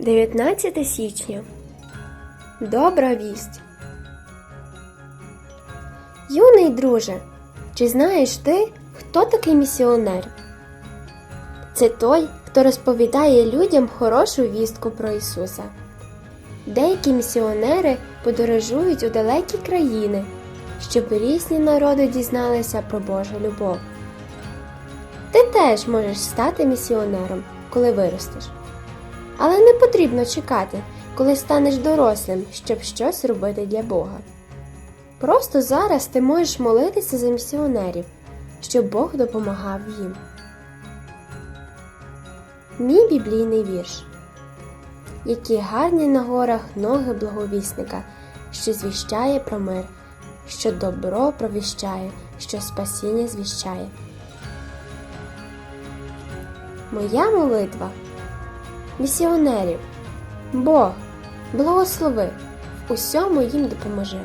19 січня. Добра вість. Юний друже, чи знаєш ти, хто такий місіонер? Це той, хто розповідає людям хорошу вістку про Ісуса. Деякі місіонери подорожують у далекі країни, щоб різні народи дізналися про Божу любов. Ти теж можеш стати місіонером, коли виростеш. Але не потрібно чекати, коли станеш дорослим, щоб щось робити для Бога. Просто зараз ти можеш молитися за місіонерів, щоб Бог допомагав їм. Мій біблійний вірш. Які гарні на горах ноги благовісника, що звіщає про мир, що добро провіщає, що спасіння звіщає. Моя молитва місіонерів. Бог, благослови, в усьому їм допоможи.